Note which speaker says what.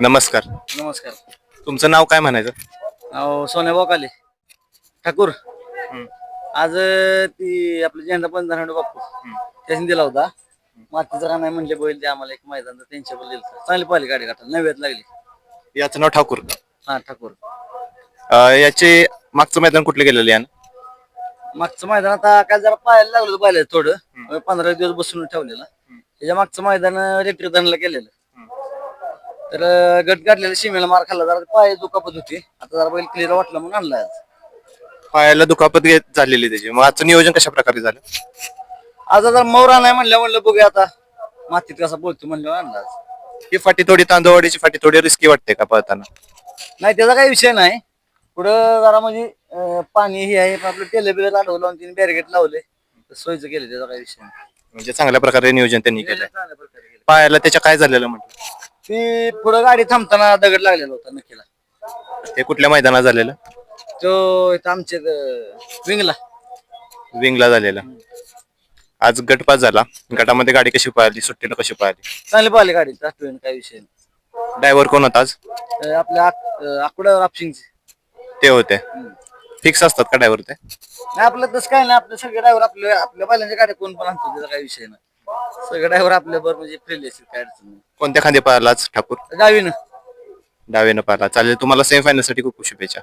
Speaker 1: नमस्कार.
Speaker 2: नमस्कार.
Speaker 1: तुमचं नाव काय म्हणायचं?
Speaker 2: अहो सोन्या बोकाले. ठाकूर. आज अं, ती आपलं झेंडा पण धनाडू बापू त्याने दिला होता. मातीचा का नाही म्हणले बैल ते आम्हाला एक मैदान तर त्यांच्या बैल दिलं चांगली पाहिली गाडी गाठायला. नव्यात लागली.
Speaker 1: याचं नाव ठाकूर.
Speaker 2: हा ठाकूर.
Speaker 1: अं, याचे मागचं मैदान कुठले गेलेले यानं
Speaker 2: मागचं मैदान आता काल जरा पाहायला लागलं पाहिलं थोडं. पंधरा दिवस बसून ठेवलेलं. त्याच्या मागचं मैदान रेट्री धनला केलेलं तर गट गाठलेलं सीमेला मार खाल्ला. जरा पाय दुखापत होती. आता जरा बैल क्लिअर वाटलं म्हणून आणला आज.
Speaker 1: पायाला दुखापत घेत झालेली त्याची. मग आजचं नियोजन कशा प्रकारे झालं?
Speaker 2: आज आता मौरा नाही म्हणलं म्हणलं बघूया आता. मातीत कसा बोलतो म्हणलं आणला आज.
Speaker 1: ही फाटी थोडी तांदूळवाडीची फाटी थोडी रिस्की वाटते का पळताना?
Speaker 2: नाही त्याचा काही विषय नाही. पुढं जरा म्हणजे अं, पाणी हे आहे. पण आपलं टेले बिले लावलं लावून तिने बॅरिगेट लावले. तर सोयीचं केलं त्याचा काही विषय नाही.
Speaker 1: म्हणजे चांगल्या प्रकारे नियोजन त्यांनी केलं. पायाला त्याच्या काय झालेलं म्हटलं?
Speaker 2: ती पुढं गाडी थांबताना दगड लागलेला होता नक्कीला
Speaker 1: ते कुठल्या मैदानात झालेलं?
Speaker 2: तो इथं आमच्या विंगला.
Speaker 1: विंगला झालेलं. आज गटपास झाला. गटामध्ये गाडी कशी पळाली? सुट्टीला कशी पळाली?
Speaker 2: चांगली पाहिली गाडी आठवण काही विषय नाही.
Speaker 1: ड्रायव्हर कोण होता आज?
Speaker 2: अं, आपल्या आकुड्यावर आपशिंगचे.
Speaker 1: ते होते. फिक्स असतात का ड्रायव्हर ते?
Speaker 2: नाही आपलं तसं काय नाही. आपले सगळे ड्रायव्हर आपल्या आपल्या बैलांच्या गाड्या कोण पण आणतो त्याचा काही विषय नाही. सगळे ड्रायव्हर आपल्या बरोबर म्हणजे असतील काय अडचण नाही.
Speaker 1: कोणत्या खांदे आज ठाकूर?
Speaker 2: डावीनं.
Speaker 1: डावेनं पळाला चालेल तुम्हाला सेमीफायनलसाठी खूप खूप शुभेच्छा.